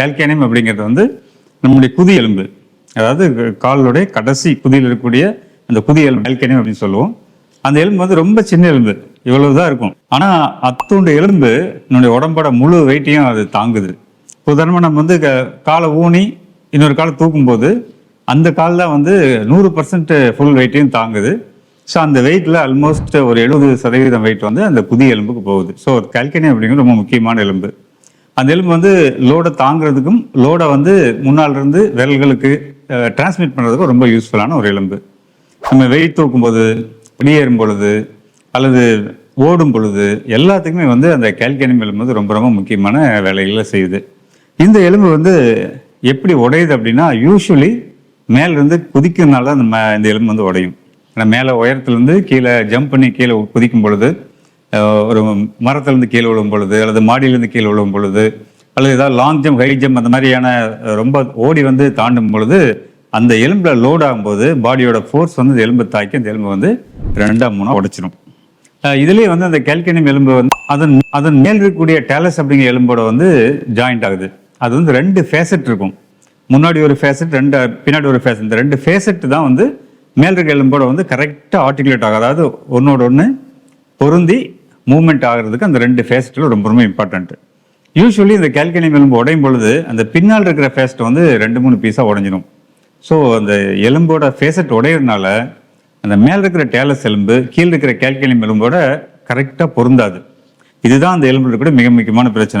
Calcaneum அப்படிங்கிறது வந்து நம்முடைய குதி எலும்பு. அதாவது காலோடைய கடைசி குதியில் இருக்கக்கூடிய அந்த குதி எலும்பு கேல்கேனியம் அப்படின்னு சொல்லுவோம். அந்த எலும்பு வந்து ரொம்ப சின்ன எலும்பு. இவ்வளவுதான் இருக்கும். ஆனால் அத்துண்டு எலும்பு நம்முடைய உடம்போட முழு வெயிட்டையும் அது தாங்குது. உதாரணமாக நம்ம வந்து க- காலை ஊனி இன்னொரு காலை தூக்கும்போது அந்த கால் தான் வந்து நூறு பர்சன்ட் ஃபுல் வெயிட்டையும் தாங்குது. ஸோ அந்த வெயிட்டில் ஆல்மோஸ்ட் ஒரு எழுபது சதவீதம் வெயிட் வந்து அந்த குதி எலும்புக்கு போகுது. ஸோ கால்கேனியம் அப்படிங்கிறது ரொம்ப முக்கியமான எலும்பு. அந்த எலும்பு வந்து லோடை தாங்குறதுக்கும் லோடை வந்து முன்னாலிருந்து விரல்களுக்கு டிரான்ஸ்மிட் பண்ணுறதுக்கும் ரொம்ப யூஸ்ஃபுல்லான ஒரு எலும்பு. நம்ம வெயிட் தூக்கும்போது வெளியேறும் பொழுது அல்லது ஓடும் பொழுது எல்லாத்துக்குமே வந்து அந்த கேல்கனியம் எலும்பு வந்து ரொம்ப ரொம்ப முக்கியமான வேலைகளை செய்யுது. இந்த எலும்பு வந்து எப்படி உடையுது அப்படின்னா யூஸ்வலி மேலேருந்து குதிக்கிறதுனால அந்த ம- இந்த எலும்பு வந்து உடையும். ஏன்னா மேலே உயரத்துலேருந்து கீழே ஜம்ப் பண்ணி கீழே குதிக்கும் பொழுது ஒரு மரத்துலேருந்து கீழே விழும் பொழுது அல்லது மாடியிலேருந்து கீழே விழும் பொழுது அல்லது ஏதாவது லாங் ஜம்ப் ஹை ஜம்ப் அந்த மாதிரியான ரொம்ப ஓடி வந்து தாண்டும் பொழுது அந்த எலும்பில் லோட் ஆகும்போது பாடியோட ஃபோர்ஸ் வந்து இந்த எலும்பை தாக்கி அந்த எலும்பு வந்து ரெண்டாம் மூணாக உடைச்சிடும் இதுலேயே வந்து அந்த கேல்கனியம் எலும்பு வந்து அதன் அதன் மேல் இருக்கக்கூடிய டேலஸ் அப்படிங்கிற எலும்போட வந்து ஜாயிண்ட் ஆகுது. அது வந்து ரெண்டு ஃபேசட் இருக்கும். முன்னாடி ஒரு ஃபேசட் ரெண்டு பின்னாடி ஒரு ஃபேசட் இந்த ரெண்டு ஃபேசட் தான் வந்து மேல் இருக்க எலும்போட வந்து கரெக்டாக ஆர்டிகுலேட் ஆகும். அதாவது ஒன்னோட ஒன்று பொருந்தி மூவ்மெண்ட் ஆகிறதுக்கு அந்த ரெண்டு ஃபேஸ்ட்டில் ரொம்ப ரொம்ப இம்பார்ட்டன்ட் யூஸ்வலி இந்த கேல்கனியம் எலும்பு உடையும் பொழுது அந்த பின்னால் இருக்கிற ஃபேஸ்ட் வந்து ரெண்டு மூணு பீஸாக உடஞ்சிடும் ஸோ அந்த எலும்போட ஃபேஸட் உடையிறதுனால அந்த மேலே இருக்கிற டேலஸ் எலும்பு கீழே இருக்கிற கேல்கனியம் எலும்போட கரெக்டாக பொருந்தாது. இதுதான் அந்த எலும்புல கூட மிக முக்கியமான பிரச்சனை.